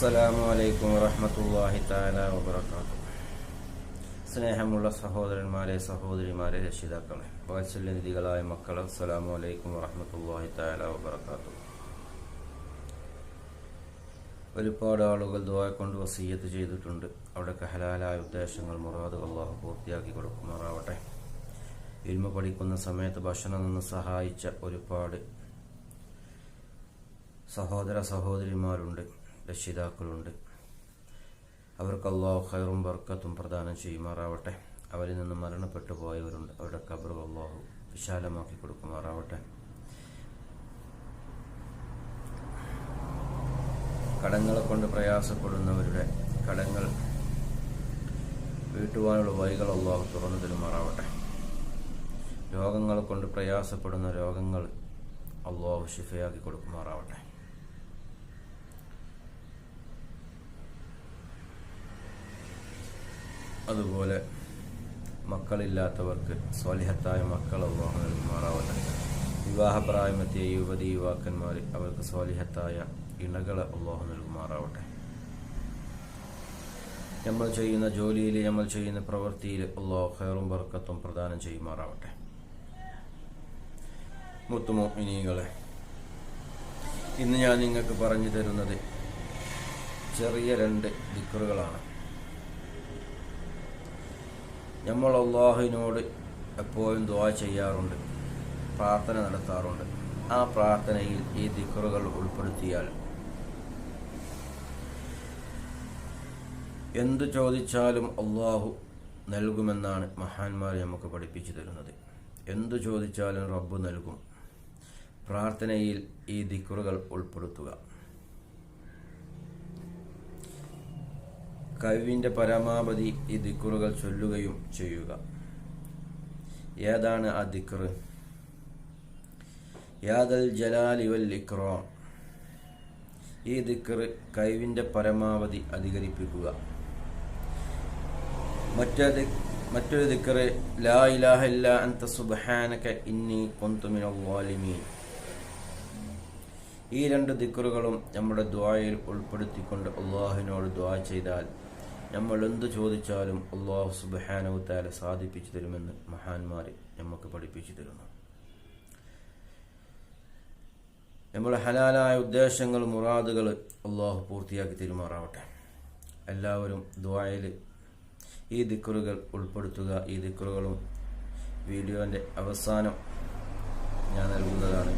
അസ്സലാമു അലൈക്കും വറഹ്മത്തുള്ളാഹി തആല വബറകാതുഹു. സ്നേഹമുള്ള സഹോദരന്മാരെ സഹോദരിമാരെ രക്ഷിതാക്കളെ വാത്സല്യനിധികളായ മക്കളെ അസ്സലാമു അലൈക്കും വറഹ്മത്തുള്ളാഹി തആല വബറകാതുഹു. ഒരുപാട് ആളുകൾ ദുആ കൊണ്ട് വസീയത്ത് ചെയ്തിട്ടുണ്ട്. അവിടെയൊക്കെ ഹലാലായ ഉദ്ദേശങ്ങൾ മുറാദുകൾ അള്ളാഹു പൂർത്തിയാക്കി കൊടുക്കുമാറാവട്ടെ. ഇരുമ പഠിക്കുന്ന സമയത്ത് ഭക്ഷണം നിന്ന് സഹായിച്ച ഒരുപാട് സഹോദര സഹോദരിമാരുണ്ട്. രക്ഷിതാക്കളുണ്ട്. അവർക്ക് അള്ളാഹു ഖൈറും ബർക്കത്തും പ്രദാനം ചെയ്യുമാറാവട്ടെ. അവരിൽ നിന്ന് മരണപ്പെട്ടു പോയവരുണ്ട്. അവരുടെ കബർ അള്ളാഹു വിശാലമാക്കി കൊടുക്കുമാറാവട്ടെ. കടങ്ങളെ കൊണ്ട് പ്രയാസപ്പെടുന്നവരുടെ കടങ്ങൾ വീട്ടുവാനുള്ള വഴികൾ അള്ളാഹു തുറന്നു തരുമാറാവട്ടെ. രോഗങ്ങളെ കൊണ്ട് പ്രയാസപ്പെടുന്ന രോഗങ്ങൾ അള്ളാഹു ഷിഫയാക്കി കൊടുക്കുമാറാവട്ടെ. അതുപോലെ മക്കളില്ലാത്തവർക്ക് സ്വാലിഹത്തായ മക്കൾ അള്ളാഹു നൽകുമാറാവട്ടെ. വിവാഹപ്രായമെത്തിയ യുവതി യുവാക്കന്മാർ അവർക്ക് സ്വാലിഹത്തായ ഇണകളെ അള്ളാഹു നൽകുമാറാവട്ടെ. നമ്മൾ ചെയ്യുന്ന ജോലിയിൽ നമ്മൾ ചെയ്യുന്ന പ്രവൃത്തിയിൽ അള്ളാഹു ഖൈറും ബർക്കത്തും പ്രദാനം ചെയ്യുമാറാവട്ടെ. മുത്തുമോ ഇനികളെ ഇന്ന് ഞാൻ നിങ്ങൾക്ക് പറഞ്ഞു തരുന്നത് ചെറിയ രണ്ട് ദിക്കറുകളാണ് നമ്മൾ അള്ളാഹുവിനോട് എപ്പോഴും ദുആ ചെയ്യാറുണ്ട് പ്രാർത്ഥന നടത്താറുണ്ട്. ആ പ്രാർത്ഥനയിൽ ഈ ദിക്കറുകൾ ഉൾപ്പെടുത്തിയാൽ എന്തു ചോദിച്ചാലും അള്ളാഹു നൽകുമെന്നാണ് മഹാന്മാർ നമുക്ക് പഠിപ്പിച്ചു തരുന്നത്. എന്തു ചോദിച്ചാലും റബ്ബ് നൽകും. പ്രാർത്ഥനയിൽ ഈ ദിക്കറുകൾ ഉൾപ്പെടുത്തുക. കഴിവിന്റെ പരമാവധി ഈ ദിക്കുറുകൾ ചൊല്ലുകയും ചെയ്യുക. ഏതാണ് ആ ദിക്ർ യാദൽ ജലാലി വൽ ഇക്രോ ഈ ദിക്കറ് കഴിവിന്റെ പരമാവധി അധികരിപ്പിക്കുക. മറ്റൊരു മറ്റൊരു ദിക്കറ് ലാ ഇലാഹ ഇല്ല അൻത സുബ്ഹാനക ഇന്നി കുന്തു മിനൽ ളാലിമീൻ ഈ രണ്ട് ദിക്കറുകളും നമ്മുടെ ദ്വായയിൽ ഉൾപ്പെടുത്തിക്കൊണ്ട് അള്ളാഹുവിനോട് ദ്വാ ചെയ്താൽ നമ്മൾ എന്തു ചോദിച്ചാലും അള്ളാഹു സുബാനവത്താല സാധിപ്പിച്ചു തരുമെന്ന് മഹാന്മാർ നമുക്ക് പഠിപ്പിച്ചു തരുന്നു. നമ്മുടെ ഹലാലായ ഉദ്ദേശങ്ങൾ മുറാദുകൾ അള്ളാഹു പൂർത്തിയാക്കി തിരുമാറാവട്ടെ. എല്ലാവരും ദ്വായയിൽ ഈ ദിക്കറുകൾ ഉൾപ്പെടുത്തുക ഈ ദിക്കറുകളും വീഡിയോന്റെ അവസാനം ഞാൻ നൽകുന്നതാണ്.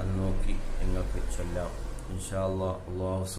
അത് നോക്കി നിങ്ങൾക്ക് ചൊല്ലാം. ഇൻഷാ അള്ളാഹ് അള്ളാഹു